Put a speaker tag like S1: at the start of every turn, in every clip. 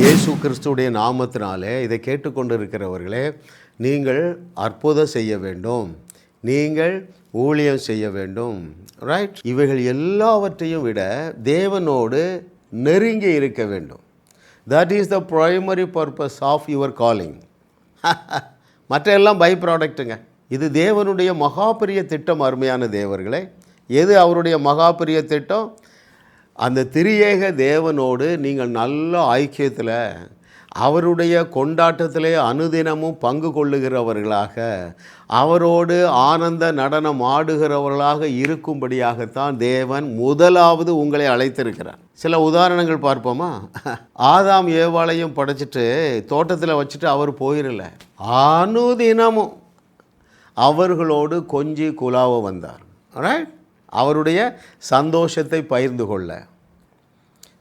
S1: இயேசு கிறிஸ்துடைய நாமத்தினாலே இதை கேட்டுக்கொண்டிருக்கிறவர்களே நீங்கள் அற்புதம் செய்ய வேண்டும். நீங்கள் ஊழியம் செய்ய வேண்டும். ரைட் இவைகள் எல்லாவற்றையும் விட தேவனோடு நெருங்கி இருக்க வேண்டும். That is the primary purpose of your calling மற்ற எல்லாம் பை ப்ராடக்ட்டுங்க இது தேவனுடைய மகாபெரிய திட்டம் அருமையான தேவர்களே. எது அவருடைய மகாபெரிய திட்டம்? அந்த திரியேக தேவனோடு நீங்கள் நல்ல ஐக்கியத்தில் அவருடைய கொண்டாட்டத்திலே அனுதினமும் பங்கு கொள்ளுகிறவர்களாக அவரோடு ஆனந்த நடனம் ஆடுகிறவர்களாக இருக்கும்படியாகத்தான் தேவன் முதலாவது உங்களை அழைத்திருக்கிறார். சில உதாரணங்கள் பார்ப்போமா? ஆதாம் ஏவாளையும் படைச்சிட்டு தோட்டத்தில் வச்சுட்டு அவர் போயிடல அனுதினமும் அவர்களோடு கொஞ்சி குலாவ வந்தார். ரைட் அவருடைய சந்தோஷத்தை பகிர்ந்து கொள்ள.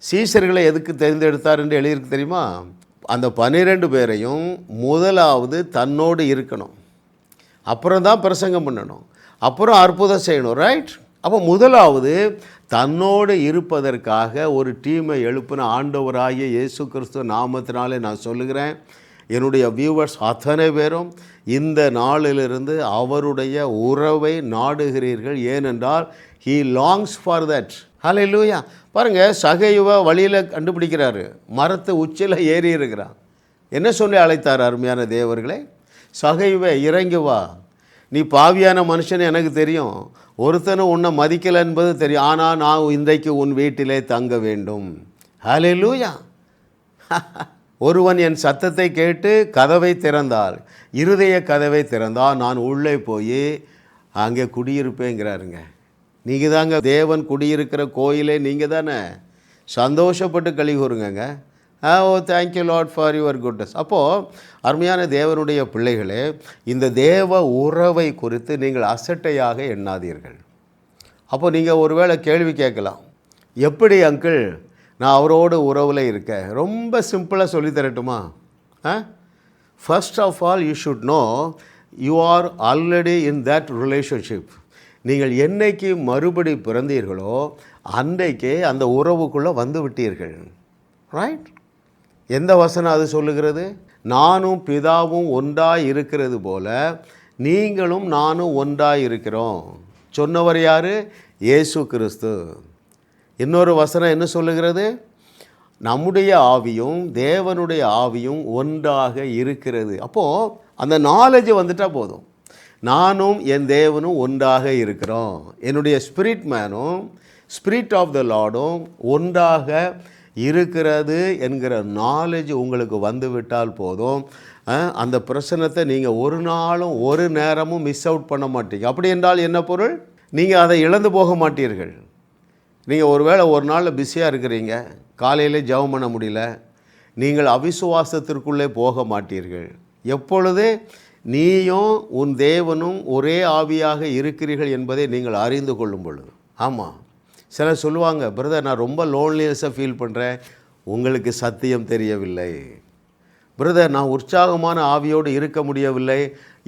S1: சீசர்களை எதுக்கு தேர்ந்தெடுத்தார் என்று எழுதியிருக்கு தெரியுமா? அந்த பன்னிரெண்டு பேரையும் முதலாவது தன்னோடு இருக்கணும். அப்புறம் தான் பிரசங்கம் பண்ணணும். அப்புறம் அற்புதம் செய்யணும் ரைட் அப்போ முதலாவது தன்னோடு இருப்பதற்காக ஒரு டீமை எழுப்பின ஆண்டவராகிய இயேசு கிறிஸ்துவ நாமத்தினாலே நான் சொல்லுகிறேன். என்னுடைய வியூவர்ஸ் அத்தனை பேரும் இந்த நாளிலிருந்து அவருடைய உறவை நாடுகிறீர்கள். ஏனென்றால் ஹீ லாங்ஸ் ஃபார் தட் ஹலே லூயா பாருங்கள் சகைவ வழியில் கண்டுபிடிக்கிறாரு. மரத்து உச்சியில் ஏறி இருக்கிறான் என்ன சொல்லி அழைத்தார் அருமையான தேவர்களே? சகைவ இறங்கி வா. நீ பாவியான மனுஷன் எனக்கு தெரியும். ஒருத்தனும் உன்னை மதிக்கலை என்பது தெரியும். ஆனால் நான் இன்றைக்கு உன் வீட்டிலே தங்க வேண்டும். ஹலே லூயா ஒருவன் என் சத்தத்தை கேட்டு கதவை திறந்தால் இருதய கதவை திறந்தால் நான் உள்ளே போய் அங்கே குடியிருப்பேங்கிறாருங்க. நீங்கள் தாங்க தேவன் குடியிருக்கிற கோயிலே நீங்கள் தானே சந்தோஷப்பட்டு கழி கூறுங்க ah O thank you lot for your goodness அப்போது அருமையான தேவனுடைய பிள்ளைகளே இந்த தேவ உறவை குறித்து நீங்கள் அசட்டையாக எண்ணாதீர்கள். அப்போ நீங்கள் ஒருவேளை கேள்வி கேட்கலாம். எப்படி அங்கிள் நான் அவரோடு உறவில் இருக்கேன். ரொம்ப சிம்பிளாக சொல்லி தரட்டுமா? ஆ? First of all you should know you are already in that relationship நீங்கள் என்னைக்கு மறுபடி பிறந்தீர்களோ அன்றைக்கே அந்த உறவுக்குள்ளே வந்து விட்டீர்கள். ரைட் எந்த வசனம் அது சொல்லுகிறது? நானும் பிதாவும் ஒன்றாக இருக்கிறது போல நீங்களும் நானும் ஒன்றாக இருக்கிறோம். சொன்னவர் யார்? இயேசு கிறிஸ்து. இன்னொரு வசனம் என்ன சொல்லுகிறது? நம்முடைய ஆவியும் தேவனுடைய ஆவியும் ஒன்றாக இருக்கிறது. அப்போது அந்த நாலேஜ் வந்துட்டால் போதும். நானும் என் தேவனும் ஒன்றாக இருக்கிறோம். என்னுடைய ஸ்பிரிட் மேனும் ஸ்பிரிட் ஆஃப் த லார்டும் ஒன்றாக இருக்கிறது என்கிற நாலேஜ் உங்களுக்கு வந்துவிட்டால் போதும். அந்த பிரச்சனத்தை நீங்கள் ஒரு நாளும் ஒரு நேரமும் மிஸ் அவுட் பண்ண மாட்டீங்க. அப்படி என்றால் என்ன பொருள்? நீங்கள் அதை இழந்து போக மாட்டீர்கள். நீங்கள் ஒருவேளை ஒரு நாளில் பிஸியாக இருக்கிறீங்க காலையிலே ஜெபம் பண்ண முடியல நீங்கள் அவிசுவாசத்திற்குள்ளே போக மாட்டீர்கள். எப்பொழுது நீயும் உன் தேவனும் ஒரே ஆவியாக இருக்கிறீர்கள் என்பதை நீங்கள் அறிந்து கொள்ளும் பொழுது. ஆமாம் சிலர் சொல்லுவாங்க பிரதர் நான் ரொம்ப லோன்லினஸாக ஃபீல் பண்ணுறேன் உங்களுக்கு சத்தியம் தெரியவில்லை. பிரதர் நான் உற்சாகமான ஆவியோடு இருக்க முடியவில்லை.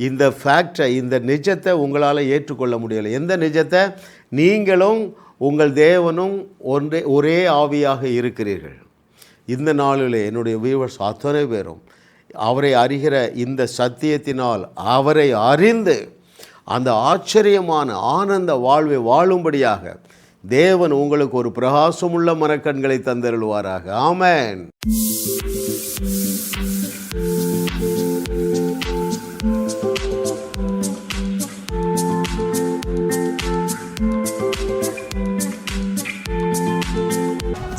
S1: இந்த ஃபேக்டை இந்த நிஜத்தை உங்களால் ஏற்றுக்கொள்ள முடியலை. எந்த நிஜத்தை? நீங்களும் உங்கள் தேவனும் ஒன்றே ஒரே ஆவியாக இருக்கிறீர்கள். இந்த நாளில் என்னுடைய வியூவர்ஸ் அத்தனை பேரும் அவரை அறிகிற இந்த சத்தியத்தினால் அவரை அறிந்து அந்த ஆச்சரியமான ஆனந்த வாழ்வை வாழும்படியாக தேவன் உங்களுக்கு ஒரு பிரகாசமுள்ள மரக்கண்களை தந்தருள்வாராக. ஆமேன்.